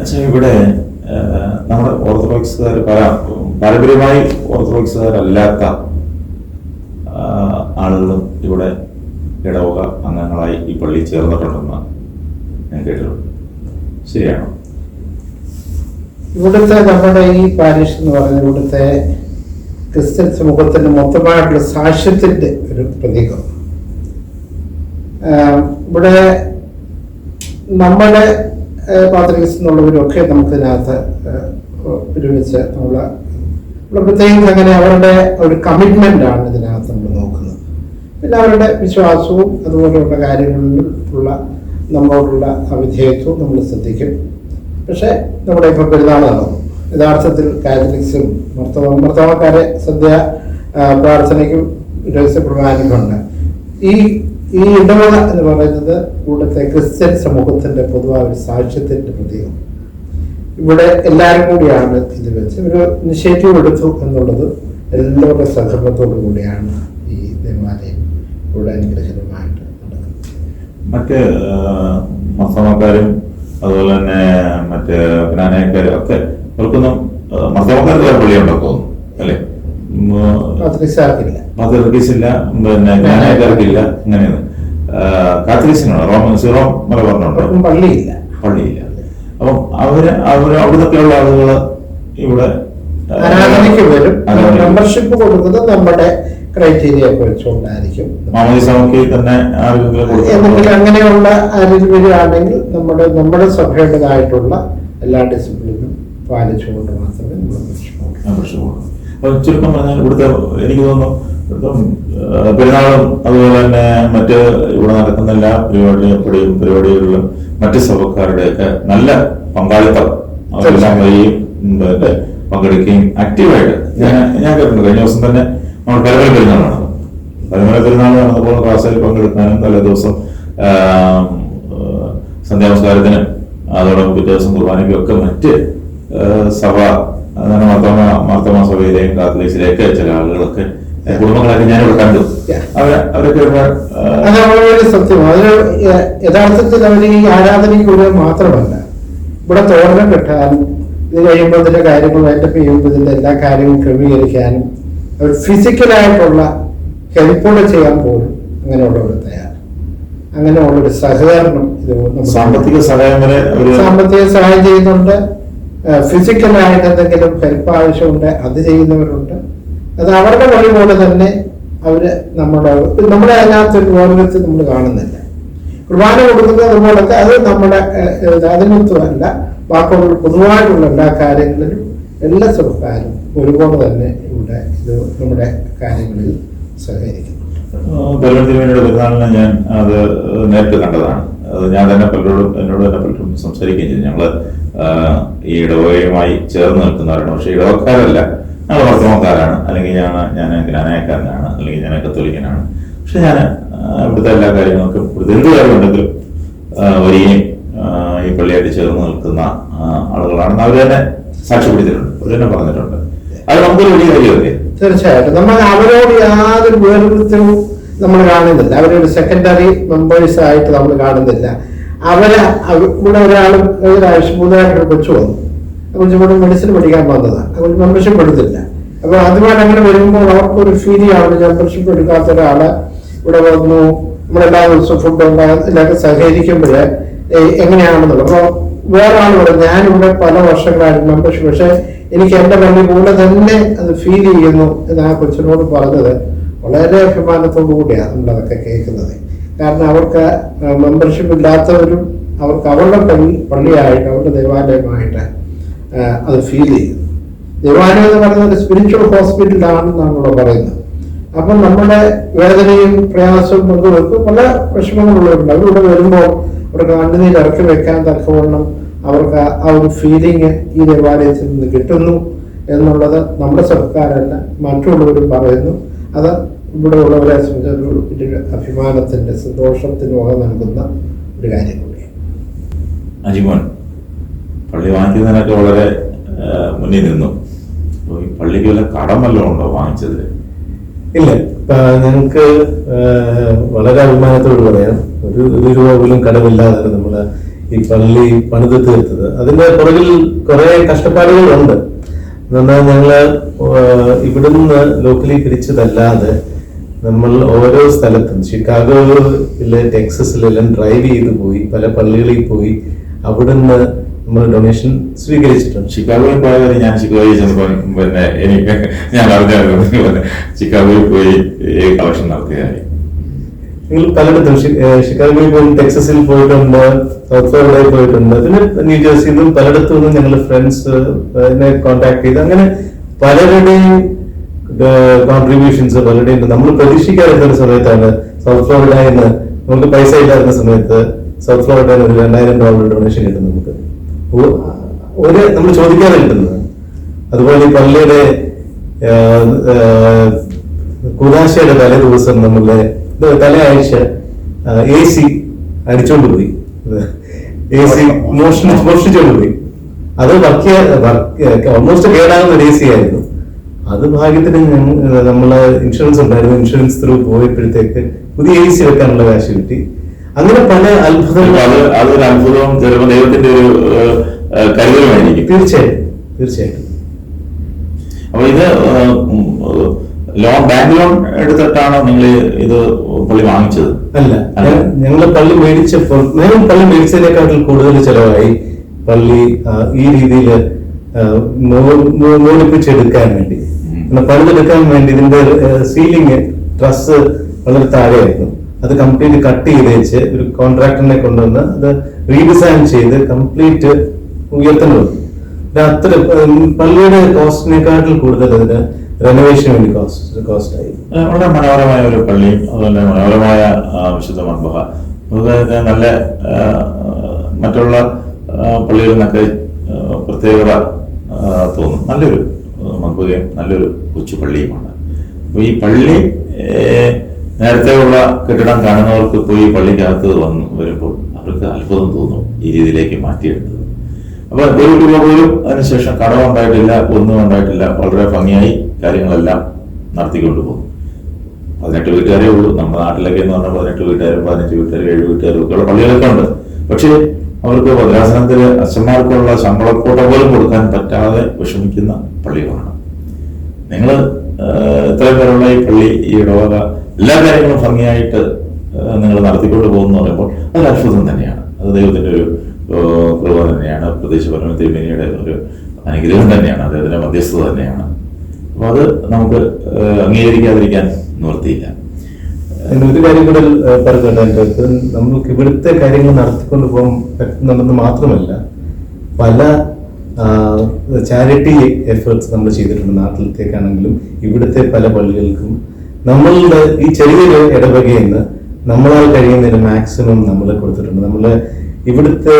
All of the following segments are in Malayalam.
അച്ഛാ ഇവിടെ നമ്മുടെ ഓർത്തഡോക്സുകാർ പല പാരമ്പര്യമായി ഓർത്തഡോക്സുകാരല്ലാത്ത ആളുകളും ഇവിടെ ഇടവക അംഗങ്ങളായി ഈ പള്ളി ചേർന്നിട്ടുണ്ടെന്ന് ഞാൻ കേട്ടിട്ടുണ്ട്. ശരിയാണോ? ഇവിടുത്തെ നമ്മുടെ ഈ പാരീഷ് എന്ന് പറയുന്നത് ഇവിടുത്തെ ക്രിസ്ത്യൻ സമൂഹത്തിന്റെ മൊത്തമായിട്ടുള്ള സാക്ഷ്യത്തിന്റെ ഒരു പ്രതീകം. ഇവിടെ നമ്മുടെ പാത്രികസ് എന്നുള്ളവരൊക്കെ നമുക്കിതിനകത്ത് ഒരുമിച്ച് നമ്മൾ പ്രത്യേകിച്ച് അങ്ങനെ അവരുടെ ഒരു കമ്മിറ്റ്മെന്റ് ആണ് ഇതിനകത്ത് നമ്മൾ നോക്കുന്നത്. പിന്നെ അവരുടെ വിശ്വാസവും അതുപോലെയുള്ള കാര്യങ്ങളിൽ ഉള്ള നമ്മളോടുള്ള അവിധേയത്വവും നമ്മൾ ശ്രദ്ധിക്കും. പക്ഷേ നമ്മുടെ ഇപ്പോൾ പെരുന്നാളാണോ. യഥാർത്ഥത്തിൽ കാത്തലിക്സും മർത്തവ മർത്തവക്കാരെ സദ്യ ആ, പ്രാർത്ഥനയ്ക്കും രഹസ്യ ഈ ഈ ഇടവക എന്ന് പറയുന്നത് ഇവിടുത്തെ ക്രിസ്ത്യൻ സമൂഹത്തിന്റെ പൊതുവായ ഒരു സാക്ഷ്യത്തിന്റെ പ്രതീകം. ഇവിടെ എല്ലാവരും കൂടിയാണ് ഇത് വെച്ച് ഒരു ഇനിഷ്യേറ്റീവ് എടുത്തു എന്നുള്ളത് എല്ലാവരുടെ സഹകരണത്തോടു കൂടിയാണ് ഈ ദേവാലയം ഇവിടെ അനുഗ്രഹമായിട്ട് മറ്റ് മസമക്കാരും അതുപോലെ തന്നെ മറ്റ് ജ്ഞാനക്കാരും ഒക്കെ അവർക്കൊന്നും വേറെ പള്ളിയുണ്ടോ തോന്നുന്നു അല്ലേ? ഇല്ല പിന്നെ ജ്ഞാനക്കാർക്കില്ല അങ്ങനെയാണ് കാത്തലിക്സിനാണ് റോമൻ സീറോ മലബാറിനുണ്ട് പള്ളിയില്ല. പള്ളിയില്ല. അപ്പം അവർ അവർ അവിടുത്തെയുള്ള ആളുകൾ ഇവിടെ ആരാധനയ്ക്ക് വരും മെമ്പർഷിപ്പ് കൊടുക്കുന്നത് നമ്മുടെ ക്രൈറ്റീരിയ വെച്ചുകൊണ്ടായിരിക്കും. തന്നെ എന്തെങ്കിലും. അങ്ങനെയുള്ള ആരെങ്കിലും വരികയാണെങ്കിൽ നമ്മുടെ നമ്മുടെ സഭയുടേതായിട്ടുള്ള എല്ലാ ഡിസിപ്ലിനും പാലിച്ചുകൊണ്ട് മാത്രമേ നമ്മൾ ചുരുക്കം പറഞ്ഞാൽ ഇവിടുത്തെ എനിക്ക് തോന്നുന്നു ആ, പെരുന്നാളും അതുപോലെ തന്നെ മറ്റ് ഇവിടെ നടക്കുന്ന എല്ലാ പരിപാടികളും പരിപാടികളിലും മറ്റ് സഭക്കാരുടെയൊക്കെ നല്ല പങ്കാളിത്തം അവരെല്ലാം വരികയും പങ്കെടുക്കുകയും ആക്റ്റീവായിട്ട് ഞാൻ ഞാൻ കേട്ടിട്ടുണ്ട്. കഴിഞ്ഞ ദിവസം തന്നെ നമ്മൾ പരമല പെരുന്നാൾ നടന്നു. പരമല പെരുന്നാൾ നടന്നപ്പോൾ ക്ലാസ്സിൽ പങ്കെടുക്കാനും തലേ ദിവസം ആ, അതോടൊപ്പം പിറ്റേ ദിവസം കുർബാനയ്ക്കും ഒക്കെ മറ്റ് സഭ അതാണ് മാർത്തോമ മാർത്തോമ സഭയിലെയും കാത്തലിക്സിലെയൊക്കെ ചില ആളുകളൊക്കെ കുടുംബങ്ങളൊക്കെ ഞാനിവിടെ കണ്ടു. അവരൊക്കെ അത് വളരെ സത്യമാണ് അതിന് യഥാർത്ഥത്തിൽ അവർ ഈ ആരാധനയ്ക്ക് മാത്രമല്ല ഇവിടെ തോരണം കെട്ടാനും ഇത് കഴിയുമ്പോൾ ഇതിന്റെ കാര്യങ്ങൾ വൈൻഡപ്പ് ചെയ്യുമ്പോൾ ഇതിന്റെ എല്ലാ കാര്യങ്ങളും ക്രമീകരിക്കാനും അവർ ഫിസിക്കലായിട്ടുള്ള ഹെൽപ്പോടെ ചെയ്യാൻ പോലും അങ്ങനെയുള്ളവർ തയ്യാറ് അങ്ങനെയുള്ളൊരു സഹകരണം ഇത് സാമ്പത്തിക സഹായം വരെ സാമ്പത്തിക സഹായം ചെയ്യുന്നുണ്ട്. ഫിസിക്കലായിട്ട് എന്തെങ്കിലും ഹെൽപ്പ് ആവശ്യമുണ്ട് അത് ചെയ്യുന്നവരുണ്ട്. അത് അവരുടെ വഴി പോലെ തന്നെ അവർ നമ്മുടെ നമ്മുടെ അതിനകത്ത് ഒരു നമ്മൾ കാണുന്നില്ല. കുർബാന കൊടുക്കുന്നത് പോലൊക്കെ അത് നമ്മുടെ അതിനൊത്തുമല്ല വാക്കുകൾ പൊതുവായിട്ടുള്ള എല്ലാ കാര്യങ്ങളിലും എല്ലാ സർക്കാരും ഒരുപോലെ തന്നെ ഇവിടെ ഇത് നമ്മുടെ കാര്യങ്ങളിൽ സഹകരിക്കുന്നു ഞാൻ അത് നേരിട്ട് കണ്ടതാണ്. അത് ഞാൻ തന്നെ പലരോടും എന്നോട് തന്നെ പലരും സംസാരിക്കുകയും ചെയ്തു. ഞങ്ങൾ ഈ ഇടവകയുമായി ചേർന്ന് നിൽക്കുന്നവരാണ്. പക്ഷെ ഇടവക്കാരല്ല ഞങ്ങൾ വർത്തമാനക്കാരാണ് അല്ലെങ്കിൽ ഞാൻ ഞാൻ ഗ്രാനായക്കാരനാണ് അല്ലെങ്കിൽ ഞാൻ കത്തോലിക്കനാണ്. പക്ഷെ ഞാൻ ഇവിടുത്തെ എല്ലാ കാര്യങ്ങൾക്കും ഇവിടുത്തെ എന്ത് കാര്യമുണ്ടെങ്കിലും വരികയും ഈ പള്ളിയായിട്ട് ചേർന്ന് നിൽക്കുന്ന ആളുകളാണെന്ന് അവർ തന്നെ സാക്ഷ്യപ്പെടുത്തിയിട്ടുണ്ട്. അവർ തന്നെ പറഞ്ഞിട്ടുണ്ട്. അത് നമുക്കൊരു വലിയ കാര്യമല്ലേ? തീർച്ചയായിട്ടും. നമ്മൾ അവരോട് യാതൊരു വേർതിരിവും നമ്മൾ കാണുന്നില്ല. അവരൊരു സെക്കൻഡറി മെമ്പേഴ്സ് ആയിട്ട് നമ്മൾ കാണുന്നില്ല. അവരെ അവ- ഇവിടെ ഒരാൾ ഒരാഴ്ച മൂന്നാഴ്ച കൊച്ചു വന്നു ആ കൂടെ മെഡിസിൻ പഠിക്കാൻ വന്നതാണ് അതുകൊണ്ട് മെമ്പർഷിപ്പ് എടുത്തില്ല അപ്പൊ അതുമായിട്ട് അങ്ങനെ വരുമ്പോൾ അവർക്കൊരു ഫീൽ ആണ്. മെമ്പർഷിപ്പ് എടുക്കാത്ത ഒരാൾ ഇവിടെ വന്നു. നമ്മളെല്ലാ ദിവസവും ഫുഡ് ഉണ്ടാകും ഇതിലൊക്കെ സഹകരിക്കുമ്പോൾ എങ്ങനെയാണെന്നുള്ളത്. അപ്പോൾ വേറെ ആൾ പറയും ഞാനിവിടെ പല വർഷങ്ങളായിട്ട് മെമ്പർഷിപ്പ് പക്ഷെ എനിക്ക് എന്റെ പള്ളി കൂടെ തന്നെ അത് ഫീൽ ചെയ്യുന്നു എന്ന് ആ കൊച്ചിനോട് പറഞ്ഞത്. വളരെ അഭിമാനത്തോടു കൂടിയാണ് നമ്മളതൊക്കെ കേൾക്കുന്നത്. കാരണം അവർക്ക് മെമ്പർഷിപ്പ് ഇല്ലാത്തവരും അവർക്ക് അവരുടെ പള്ളി പള്ളിയായിട്ട് അവരുടെ ദേവാലയമായിട്ട് അത് ഫീൽ ചെയ്യുന്നു. ദേവാലയം എന്ന് പറയുന്നത് ഒരു സ്പിരിച്വൽ ഹോസ്പിറ്റലാണെന്നാണ് ഇവിടെ പറയുന്നത്. അപ്പം നമ്മുടെ വേദനയും പ്രയാസവും പങ്കുവെക്കും പല പ്രശ്നങ്ങളുള്ളവരുണ്ട്. അവരിവിടെ വരുമ്പോൾ അവർക്ക് കണ്ണുനീർ ഇറക്കി വെക്കാൻ തക്കവണ്ണം അവർക്ക് ആ ഒരു ഫീലിംഗ് ഈ ദേവാലയത്തിൽ നിന്ന് കിട്ടുന്നു എന്നുള്ളത് നമ്മുടെ സർക്കാരല്ല മറ്റുള്ളവരും പറയുന്നു. അത് ഇവിടെ ഉള്ളവരെ സംബന്ധിച്ചൊരു അഭിമാനത്തിന്റെ സന്തോഷത്തിന് നൽകുന്ന ഒരു കാര്യം കൂടിയാണ്. അജിമോൻ പള്ളി വാങ്ങിക്കുന്നതിനൊക്കെ വളരെ മുന്നിൽ നിന്നു. അപ്പോൾ ഈ പള്ളിക്ക് വല്ല കടം വല്ലതും ഉണ്ടോ വാങ്ങിച്ചത് ഇല്ല. ഞങ്ങൾക്ക് വളരെ അഭിമാനത്തോട് പറയാം. ഒരു ഒരു രൂപ പോലും കടമില്ലാതെ നമ്മൾ ഈ പള്ളി പണിത് തീർത്തത് അതിന്റെ പുറകിൽ കുറെ കഷ്ടപ്പാടുകളുണ്ട്. എന്നാൽ ഇവിടുന്ന് ഇവിടുന്ന് ലോക്കലീകരിച്ചതല്ലാതെ നമ്മൾ ഓരോ സ്ഥലത്തും ഷിക്കാഗോയിലെ ടെക്സസിലെല്ലാം ഡ്രൈവ് ചെയ്ത് പോയി പല പള്ളികളിൽ പോയി അവിടുന്ന് നമ്മൾ ഡൊണേഷൻ സ്വീകരിച്ചിട്ടുണ്ട്. ചിക്കാഗോയിൽ പോയ ഞാൻ ചിക്കാഗോയിൽ ചെന്നപ്പോൾ പിന്നെ എനിക്ക് ഞാൻ അറിഞ്ഞായിരുന്നു ഷിക്കാഗോയിൽ ചിക്കാഗോയിൽ പോയി കളക്ഷൻ നടത്തുകയായി. നിങ്ങൾ പലയിടത്തും ഷിക്കാഗോയിൽ പോയി ടെക്സസിൽ പോയിട്ടുണ്ട് സൗത്ത് ഫ്ലോറിഡയിൽ പോയിട്ടുണ്ട് പിന്നെ ന്യൂജേഴ്സിയിൽ നിന്നും പലയിടത്തു നിന്നും ഞങ്ങൾ ഫ്രണ്ട്സ് കോൺടാക്ട് ചെയ്ത് അങ്ങനെ പലരുടെയും കോൺട്രിബ്യൂഷൻസ് പലരുടെയും. നമ്മൾ പ്രതീക്ഷിക്കാതിരുന്ന ഒരു സമയത്താണ് സൗത്ത് ഫ്ലോറിഡയിൽ നിന്ന് നമുക്ക് പൈസ ഇല്ലായിരുന്ന സമയത്ത് സൗത്ത് ഫ്ലോറിഡയിൽ നിന്ന് ഒരു രണ്ടായിരം ഡോളർ ഡൊണേഷൻ കിട്ടും നമുക്ക്. ഒരു നമ്മൾ ചോദിക്കാൻ കിട്ടുന്നത് അതുപോലെ ഈ പള്ളിയുടെ കുദാശയുടെ തലേ ദിവസം നമ്മളെ ഇത് തലയാഴ്ച എ സി അടിച്ചോണ്ട് പോയി. എ സി മോഷണി മോഷ്ടിച്ചോണ്ട് പോയി. അത് വർക്ക് ഓൾമോസ്റ്റ് കേടാകുന്ന ഒരു എ സി ആയിരുന്നു. അത് ഭാഗ്യത്തിന് നമ്മളെ ഇൻഷുറൻസ് ഉണ്ടായിരുന്നു. ഇൻഷുറൻസ് ത്രൂ പോയപ്പോഴത്തേക്ക് പുതിയ എ സി വെക്കാനുള്ള കാശ് കിട്ടി. അങ്ങനെ പല അത്ഭുതങ്ങളും അത്ഭുതങ്ങൾ അതൊരു അത്ഭുതവും ചിലപ്പോൾ ദൈവത്തിന്റെ ഒരു കരുതലുമായിരിക്കും. തീർച്ചയായിട്ടും തീർച്ചയായിട്ടും. അപ്പൊ ഇത് ലോൺ ബാങ്ക് ലോൺ എടുത്തിട്ടാണോ നിങ്ങൾ ഇത് പള്ളി വാങ്ങിച്ചത്? അല്ല. ഞങ്ങൾ പള്ളി മേടിച്ചപ്പോൾ നേരം പള്ളി മേടിച്ചതിനെക്കാട്ടിൽ കൂടുതൽ ചെലവായി പള്ളി ഈ രീതിയിൽ മോടിപ്പിച്ചെടുക്കാൻ വേണ്ടി. പണിതെടുക്കാൻ വേണ്ടി ഇതിന്റെ സീലിംഗ് ട്രസ് വളരെ താഴെയായിരുന്നു. അത് കംപ്ലീറ്റ് കട്ട് ചെയ്ത് വെച്ച് ഒരു കോൺട്രാക്ടറിനെ കൊണ്ടുവന്ന് അത് റീഡിസൈൻ ചെയ്ത് കംപ്ലീറ്റ് ഉയർത്തുന്നു ഇത് അത്ര പള്ളിയുടെ കോസ്റ്റിനെക്കാട്ടിൽ കൂടുതൽ അതിന് റെനോവേഷൻ വേണ്ടി കോസ്റ്റ് ആയി വളരെ മനോഹരമായ ഒരു പള്ളിയും അതുപോലെ മനോഹരമായ വിശുദ്ധ മൺബഹ അതുപോലെ നല്ല മറ്റുള്ള പള്ളികളിൽ നിന്നൊക്കെ പ്രത്യേകത തോന്നും. നല്ലൊരു മൺബുകയും നല്ലൊരു കൊച്ചു പള്ളിയുമാണ്. ഈ പള്ളി നേരത്തെയുള്ള കെട്ടിടം കാണുന്നവർക്ക് പോയി പള്ളിക്കകത്ത് വന്നു വരുമ്പോൾ അവർക്ക് അത്ഭുതം തോന്നും ഈ രീതിയിലേക്ക് മാറ്റിയെടുത്തത്. അപ്പൊ രൂപ പോലും അതിനുശേഷം കടം ഉണ്ടായിട്ടില്ല ഒന്നും ഉണ്ടായിട്ടില്ല. വളരെ ഭംഗിയായി കാര്യങ്ങളെല്ലാം നടത്തിക്കൊണ്ടു പോകും പതിനെട്ട് വീട്ടുകാരേ ഉള്ളൂ. നമ്മുടെ നാട്ടിലൊക്കെ എന്ന് പറഞ്ഞാൽ പതിനെട്ട് വീട്ടുകാരും പതിനഞ്ച് വീട്ടുകാരും ഏഴ് വീട്ടുകാരും ഒക്കെ ഉള്ള പള്ളികളൊക്കെ ഉണ്ട്. പക്ഷേ അവർക്ക് ഭദ്രാസനത്തിൽ അച്ഛന്മാർക്കുള്ള ശമ്പളക്കോട്ട പോലും കൊടുക്കാൻ പറ്റാതെ വിഷമിക്കുന്ന പള്ളികളാണ്. നിങ്ങൾ ഇത്രയും പേരുള്ള ഈ പള്ളി ഈ ഇടവക എല്ലാ കാര്യങ്ങളും ഭംഗിയായിട്ട് നിങ്ങൾ നടത്തിക്കൊണ്ട് പോകുന്നു പറയുമ്പോൾ അത് അത്ഭുതം തന്നെയാണ്. അത് ദൈവത്തിന്റെ ഒരു കൃപ തന്നെയാണ്. പ്രത്യേകിച്ച് പരമത്തിരിമേനിയുടെ ഒരു അനുഗ്രഹം തന്നെയാണ്. അദ്ദേഹത്തിന്റെ മധ്യസ്ഥത തന്നെയാണ്. അപ്പൊ അത് നമുക്ക് അംഗീകരിക്കാതിരിക്കാൻ നിവർത്തിയില്ല ഇന്നത്തെ കാര്യങ്ങളിൽ കാര്യം കൂടെ ഏഹ്, പറഞ്ഞോട്ടെ നമുക്ക് ഇവിടുത്തെ കാര്യങ്ങൾ നടത്തിക്കൊണ്ട് പോകാൻ പറ്റുന്നുണ്ടെന്ന് മാത്രമല്ല പല ചാരിറ്റി എഫേർട്സ് നമ്മൾ ചെയ്തിട്ടുണ്ട്. നാട്ടിലത്തേക്കാണെങ്കിലും ഇവിടുത്തെ പല പള്ളികൾക്കും നമ്മളുടെ ഈ ചെറിയൊരു ഇടവകയിൽ നിന്ന് നമ്മളാൽ കഴിയുന്നതിന് മാക്സിമം നമ്മൾ കൊടുത്തിട്ടുണ്ട്. നമ്മൾ ഇവിടുത്തെ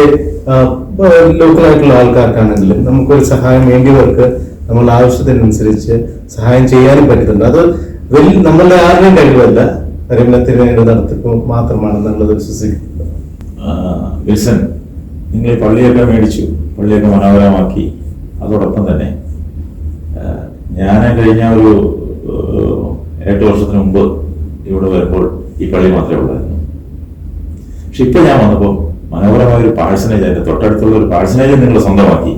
ലോക്കലായിട്ടുള്ള ആൾക്കാർക്കാണെങ്കിലും നമുക്കൊരു സഹായം വേണ്ടിയവർക്ക് നമ്മൾ ആവശ്യത്തിനനുസരിച്ച് സഹായം ചെയ്യാനും പറ്റുന്നുണ്ട്. അത് വലിയ നമ്മളുടെ ആരുടെയും കഴിവല്ല. പരിമളത്തിന് നടത്തിപ്പ് മാത്രമാണ് നമ്മളത് വിശ്വസിക്കുന്നത്. നിങ്ങൾ പള്ളിയൊക്കെ മേടിച്ചു. പള്ളിയൊക്കെ മനോഹരമാക്കി. അതോടൊപ്പം തന്നെ ഞാൻ കഴിഞ്ഞ ഒരു എട്ട് വർഷത്തിന് മുമ്പ് ഇവിടെ വരുമ്പോൾ ഈ പള്ളി മാത്രമേ ഉള്ളായിരുന്നു. പക്ഷെ ഇപ്പൊ ഞാൻ വന്നപ്പോൾ മനോഹരമായ ഒരു പാഴ്സനേജ് അതിന്റെ തൊട്ടടുത്തുള്ള ഒരു പാഴ്സനേജ് നിങ്ങൾ സ്വന്തമാക്കി.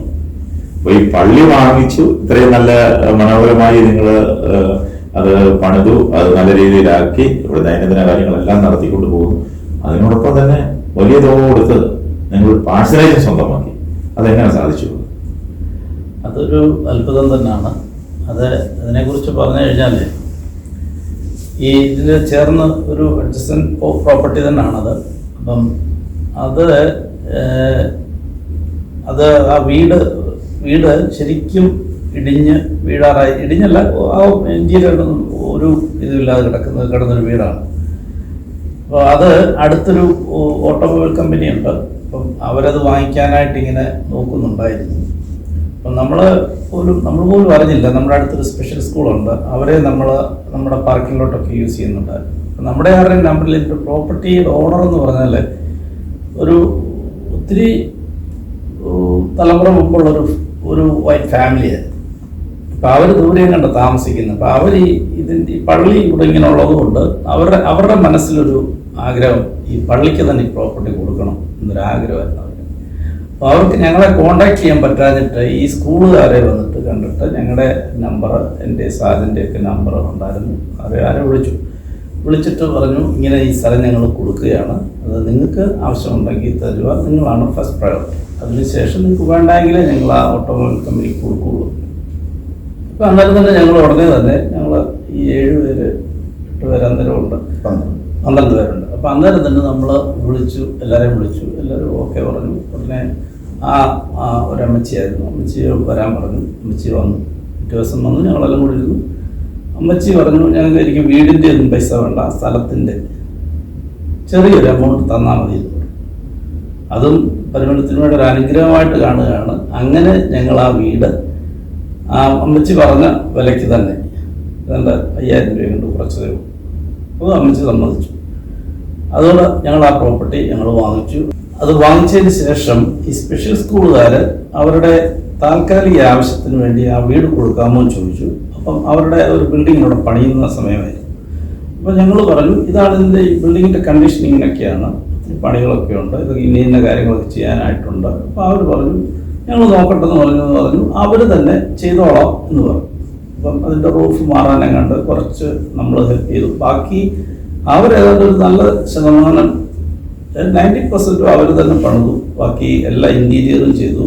അപ്പൊ ഈ പള്ളി വാങ്ങിച്ചു ഇത്രയും നല്ല മനോഹരമായി നിങ്ങൾ അത് പണിതു അത് നല്ല രീതിയിലാക്കി ഇവിടെ ദൈനംദിന കാര്യങ്ങളെല്ലാം നടത്തിക്കൊണ്ട് പോകുന്നു. അതിനോടൊപ്പം തന്നെ വലിയ തുക കൊടുത്ത് നിങ്ങൾ പാഴ്സനേജ് സ്വന്തമാക്കി. അതെങ്ങനെ സാധിച്ചു? അതൊരു അത്ഭുതം തന്നെയാണ് അത് അതിനെക്കുറിച്ച് പറഞ്ഞു കഴിഞ്ഞാൽ ഈ ഇതിന് ചേർന്ന് ഒരു അഡ്ജസ്റ്റൻ പ്രോപ്പർട്ടി തന്നെയാണത്. അപ്പം അത് അത് ആ വീട് വീട് ശരിക്കും ഇടിഞ്ഞ് വീഴാറായി ഇടിഞ്ഞല്ല ആ ഇന്ത്യയിൽ ഒരു ഇതുമില്ലാതെ കിടക്കുന്ന കിടന്നൊരു വീടാണ്. അപ്പോൾ അത് അടുത്തൊരു ഓട്ടോമൊബൈൽ കമ്പനിയുണ്ട് അപ്പം അവരത് വാങ്ങിക്കാനായിട്ട് ഇങ്ങനെ നോക്കുന്നുണ്ടായിരുന്നു. അപ്പം നമ്മൾ പോലും നമ്മൾ പോലും അറിഞ്ഞില്ല. നമ്മുടെ അടുത്തൊരു സ്പെഷ്യൽ സ്കൂളുണ്ട് അവരെ നമ്മൾ നമ്മുടെ പാർക്കിങ്ങിലോട്ടൊക്കെ യൂസ് ചെയ്യുന്നുണ്ട്. നമ്മുടെ ആരുടെയും നമ്പറിൽ ഇതിന്റെ പ്രോപ്പർട്ടിയുടെ ഓണർ എന്ന് പറഞ്ഞാൽ ഒരു ഒത്തിരി തലമുറ മുമ്പുള്ളൊരു ഒരു വൈറ്റ് ഫാമിലിയായിരുന്നു അപ്പോൾ അവർ ദൂരെയും കണ്ട് താമസിക്കുന്നത് അപ്പം അവർ ഈ ഇതിന്റെ ഈ പള്ളി ഇവിടെ ഇങ്ങനെ ഉള്ളതുകൊണ്ട് അവരുടെ അവരുടെ മനസ്സിലൊരു ആഗ്രഹം ഈ പള്ളിക്ക് തന്നെ ഈ പ്രോപ്പർട്ടി കൊടുക്കണം എന്നൊരു ആഗ്രഹമായിരുന്നു. അവർക്ക് അപ്പോൾ അവർക്ക് ഞങ്ങളെ കോണ്ടാക്ട് ചെയ്യാൻ പറ്റാഞ്ഞിട്ട് ഈ സ്കൂളുകാരെ വന്നിട്ട് കണ്ടിട്ട് ഞങ്ങളുടെ നമ്പർ എന്റെ സാറിന്റെ ഒക്കെ നമ്പർ ഉണ്ടായിരുന്നു. അവരെ ആരെ വിളിച്ചു? വിളിച്ചിട്ട് പറഞ്ഞു ഇങ്ങനെ ഈ സ്ഥലം ഞങ്ങൾ കൊടുക്കുകയാണ്. അത് നിങ്ങൾക്ക് ആവശ്യമുണ്ടെങ്കിൽ തരുക. നിങ്ങളാണ് ഫസ്റ്റ് പ്രയോറിറ്റി അതിനുശേഷം നിങ്ങൾക്ക് വേണ്ടെങ്കിൽ ഞങ്ങൾ ആ ഓട്ടോമൊബൈൽ കമ്പനിക്ക് കൊടുക്കുകയുള്ളൂ അപ്പോൾ അന്നേരം തന്നെ ഞങ്ങൾ ഉടനെ തന്നെ ഞങ്ങൾ ഈ ഏഴ് പേര് എട്ട് പേര് അന്നേരം ഉണ്ട്. പന്ത്രണ്ട് പേരുണ്ട്. അപ്പം അന്നേരം തന്നെ നമ്മൾ വിളിച്ചു എല്ലാവരെയും വിളിച്ചു. എല്ലാവരും ഓക്കെ പറഞ്ഞു. ഉടനെ ആ ഒരു അമ്മച്ചിയായിരുന്നു അമ്മച്ചി വരാൻ പറഞ്ഞു. അമ്മച്ചി വന്നു. പിറ്റേ ദിവസം വന്നു. ഞങ്ങളെല്ലാം കൂടി ഇരുന്നു. അമ്മച്ചി പറഞ്ഞു ഞങ്ങൾക്ക് എനിക്ക് വീടിന്റെ ഒന്നും പൈസ വേണ്ട സ്ഥലത്തിന്റെ ചെറിയൊരു എമൗണ്ട് തന്നാൽ മതി. അതും പരിമളത്തിന് ഒരു അനുഗ്രഹമായിട്ട് കാണുകയാണ്. അങ്ങനെ ഞങ്ങൾ ആ വീട്. ആ അമ്മച്ചി പറഞ്ഞ വിലയ്ക്ക് തന്നെ. രണ്ട് അയ്യായിരം രൂപ കൊണ്ട് കുറച്ചു തരും അത് അമ്മച്ചി സമ്മതിച്ചു. അതുകൊണ്ട് ഞങ്ങൾ ആ പ്രോപ്പർട്ടി ഞങ്ങൾ വാങ്ങിച്ചു. അത് വാങ്ങിച്ചതിന് ശേഷം ഈ സ്പെഷ്യൽ സ്കൂളുകാർ അവരുടെ താൽക്കാലിക ആവശ്യത്തിന് വേണ്ടി ആ വീട് കൊടുക്കാമോ എന്ന് ചോദിച്ചു. അപ്പം അവരുടെ ഒരു ബിൽഡിംഗ് അവിടെ പണിയുന്ന സമയമായിരുന്നു. അപ്പോൾ ഞങ്ങൾ പറഞ്ഞു ഇതാണ് ഇതിന്റെ ഈ ബിൽഡിങ്ങിന്റെ ഒത്തിരി പണികളൊക്കെ ഉണ്ട്. ഇത് ഇന്ന ഇന്ന കാര്യങ്ങളൊക്കെ ചെയ്യാനായിട്ടുണ്ട്. അപ്പോൾ അവർ പറഞ്ഞു ഞങ്ങൾ നോക്കട്ടെ എന്ന് പറഞ്ഞു എന്ന് പറഞ്ഞു. അവർ തന്നെ ചെയ്തോളാം എന്ന് പറഞ്ഞു. അപ്പം അതിന്റെ റൂഫ് മാറാനെങ്ങാണ്ട് കുറച്ച് നമ്മൾ ഹെൽപ്പ് ചെയ്തു. ബാക്കി അവരേതാണ്ട് ഒരു നല്ല ശതമാനം നയന്റി പെർസെന്റും അവർ തന്നെ പണിതു. ബാക്കി എല്ലാ ഇന്റീരിയറും ചെയ്തു.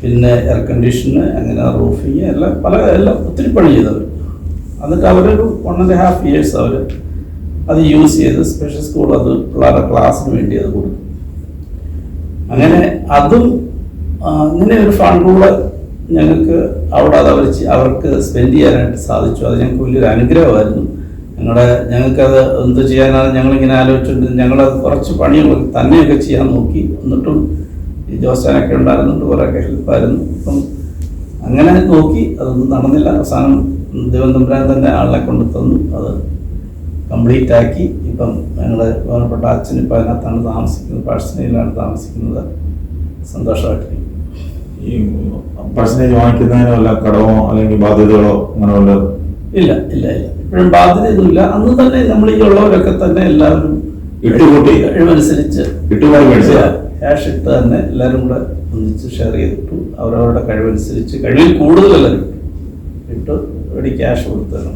പിന്നെ എയർ കണ്ടീഷന് അങ്ങനെ റൂഫിങ് എല്ലാം പല എല്ലാം ഒത്തിരി പണി ചെയ്തവർ എന്നിട്ട് അവരൊരു വൺ ആൻഡ് ഹാഫ് ഇയേഴ്സ് അവർ അത് യൂസ് ചെയ്ത് സ്പെഷ്യൽ സ്കൂൾ അത് പിള്ളേരുടെ ക്ലാസ്സിന് വേണ്ടി അത് കൊടുത്തു. അങ്ങനെ അതും അങ്ങനെ ഒരു ഫണ്ടുള്ള ഞങ്ങൾക്ക് അവിടെ അത് അവർ അവർക്ക് സ്പെൻഡ് ചെയ്യാനായിട്ട് സാധിച്ചു. അത് ഞങ്ങൾക്ക് വലിയൊരു അനുഗ്രഹമായിരുന്നു. ഞങ്ങളുടെ ഞങ്ങൾക്കത് എന്ത് ചെയ്യാനാണ് ഞങ്ങളിങ്ങനെ ആലോചിച്ചുകൊണ്ട് ഞങ്ങളത് കുറച്ച് പണികൾ തന്നെയൊക്കെ ചെയ്യാൻ നോക്കി. എന്നിട്ടും ഈ ജോസാനൊക്കെ ഉണ്ടായിരുന്നുണ്ട് കുറേയൊക്കെ ഹെൽപ്പായിരുന്നു. അപ്പം അങ്ങനെ നോക്കി അതൊന്നും നടന്നില്ല. അവസാനം ദൈവം തന്നെ ആളെ കൊണ്ട് തന്നു. അത് കംപ്ലീറ്റ് ആക്കി. ഇപ്പം ഞങ്ങളുടെ ബഹുമാനപ്പെട്ട അച്ഛൻ ഇപ്പം അതിനകത്താണ് താമസിക്കുന്നത് പാഴ്സനയിലാണ് താമസിക്കുന്നത്. സന്തോഷമായിട്ട് ഈ പെർസെന്റേജ് വാങ്ങിക്കുന്നതിനോ അല്ല കടവോ അല്ലെങ്കിൽ ബാധ്യതകളോ അങ്ങനെ ഇല്ല ഇല്ല ഇല്ല. ബാധ്യതയൊന്നുമില്ല അന്ന് തന്നെ നമ്മൾ ഈ ഉള്ളവരൊക്കെ തന്നെ എല്ലാവരും ഇട്ടുകൂട്ടി. കഴിവനുസരിച്ച് മേടിച്ചതാ? ക്യാഷ് ഇട്ട് തന്നെ എല്ലാവരും കൂടെ ഒന്നിച്ച് ഷെയർ ചെയ്തിട്ടു അവരവരുടെ കഴിവനുസരിച്ച് കഴിവിൽ കൂടുതൽ എല്ലാവരും ഇട്ടു റെഡി ക്യാഷ് കൊടുത്താണ്